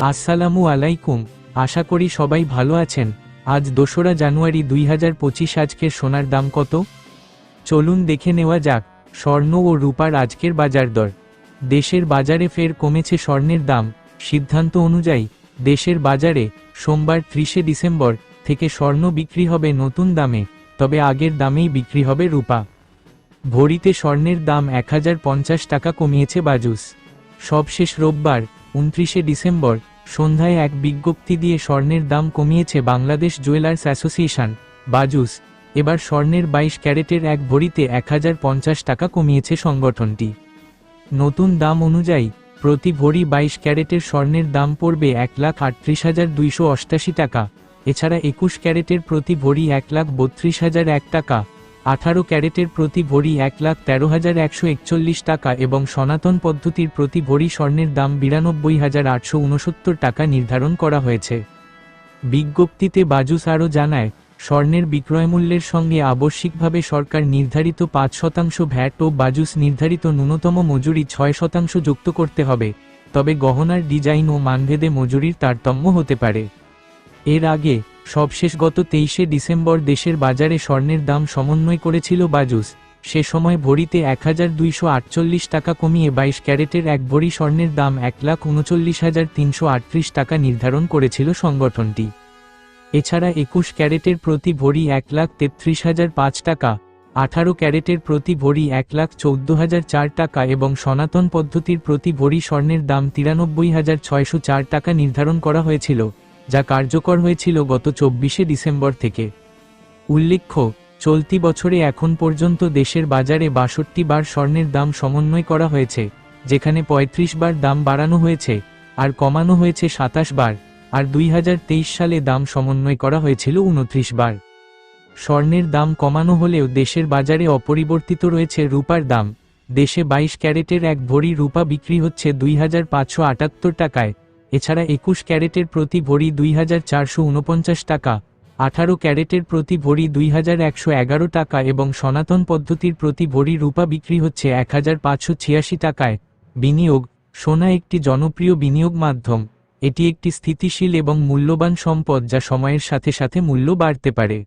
আসসালামু আলাইকুম, আশা করি সবাই ভালো আছেন। আজ দোসরা জানুয়ারি দুই হাজার পঁচিশ আজকের সোনার দাম কত? চলুন দেখে নেওয়া যাক, স্বর্ণ ও রূপার আজকের বাজার দর। দেশের বাজারে ফের কমেছে স্বর্ণের দাম। সিদ্ধান্ত অনুযায়ী, দেশের বাজারে সোমবার ত্রিশে ডিসেম্বর থেকে স্বর্ণ বিক্রি হবে নতুন দামে, তবে আগের দামেই বিক্রি হবে রূপা। ভরিতে স্বর্ণের দাম এক হাজার পঞ্চাশ টাকা কমিয়েছে বাজুস। সবশেষ রোববার উনত্রিশে ডিসেম্বর, সন্ধ্যায় এক বিজ্ঞপ্তি দিয়ে স্বর্ণের দাম কমিয়েছে বাংলাদেশ জুয়েলার্স অ্যাসোসিয়েশন, বাজুস। এবার স্বর্ণের বাইশ ক্যারেটের এক ভরিতে এক হাজার পঞ্চাশ টাকা কমিয়েছে সংগঠনটি। নতুন দাম অনুযায়ী, প্রতি ভরি বাইশ ক্যারেটের স্বর্ণের দাম পড়বে এক লাখ আটত্রিশ হাজার দুইশো অষ্টাশি টাকা। এছাড়া একুশ ক্যারেটের প্রতি ভরি এক লাখ বত্রিশ হাজার এক টাকা। আঠারো ক্যারেটের প্রতি ভরি এক লাখ তেরো হাজার একশো একচল্লিশ টাকা এবং সনাতন পদ্ধতির প্রতি ভরি স্বর্ণের দাম বিরানব্বই হাজার আটশো উনসত্তর টাকা নির্ধারণ করা হয়েছে। বিজ্ঞপ্তিতে বাজুস আরও জানায়, স্বর্ণের বিক্রয়মূল্যের সঙ্গে আবশ্যিকভাবে সরকার নির্ধারিত পাঁচ শতাংশ ভ্যাট ও বাজুস নির্ধারিত ন্যূনতম মজুরি ছয় শতাংশ যুক্ত করতে হবে, তবে গহনার ডিজাইন ও মানভেদে মজুরির তারতম্য হতে পারে। এর আগে সবশেষ গত তেইশে ডিসেম্বর দেশের বাজারে স্বর্ণের দাম সমন্বয় করেছিল বাজুস। সে সময় ভরিতে এক হাজার দুইশো আটচল্লিশ টাকা কমিয়ে বাইশ ক্যারেটের এক ভরি স্বর্ণের দাম এক লাখ উনচল্লিশ হাজার তিনশো টাকা নির্ধারণ করেছিল সংগঠনটি। এছাড়া একুশ ক্যারেটের প্রতি ভরি এক লাখ তেত্রিশ হাজার পাঁচ টাকা, আঠারো ক্যারেটের প্রতি ভরি এক লাখ চৌদ্দ হাজার চার টাকা এবং সনাতন পদ্ধতির প্রতি ভরি স্বর্ণের দাম তিরানব্বই হাজার ছয়শো চার টাকা নির্ধারণ করা হয়েছিল। যা কার্যকর হয়েছিল গত চব্বিশে ডিসেম্বর থেকে। উল্লেখ্য, চলতি বছরে এখন পর্যন্ত দেশের বাজারে বাষট্টি বার স্বর্ণের দাম সমন্বয় করা হয়েছে, যেখানে ৩৫ বার দাম বাড়ানো হয়েছে আর কমানো হয়েছে সাতাশ বার, আর দুই হাজার তেইশ সালে দাম সমন্বয় করা হয়েছিল উনত্রিশ বার। স্বর্ণের দাম কমানো হলেও দেশের বাজারে অপরিবর্তিত রয়েছে রূপার দাম। দেশে বাইশ ক্যারেটের এক ভরি রূপা বিক্রি হচ্ছে দুই হাজার পাঁচশো আটাত্তর টাকায় এছাড়া একুশ ক্যারেটের প্রতি ভরি দুই হাজার চারশো ঊনপঞ্চাশ টাকা, আঠারো ক্যারেটের প্রতি ভরি দুই হাজার একশো এগারো টাকা এবং সনাতন পদ্ধতির প্রতি ভরি রূপা বিক্রি হচ্ছে এক হাজার পাঁচশো ছিয়াশি টাকায়। বিনিয়োগ, সোনা একটি জনপ্রিয় বিনিয়োগ মাধ্যম। এটি একটি স্থিতিশীল এবং মূল্যবান সম্পদ যা সময়ের সাথে সাথে মূল্য বাড়তে পারে।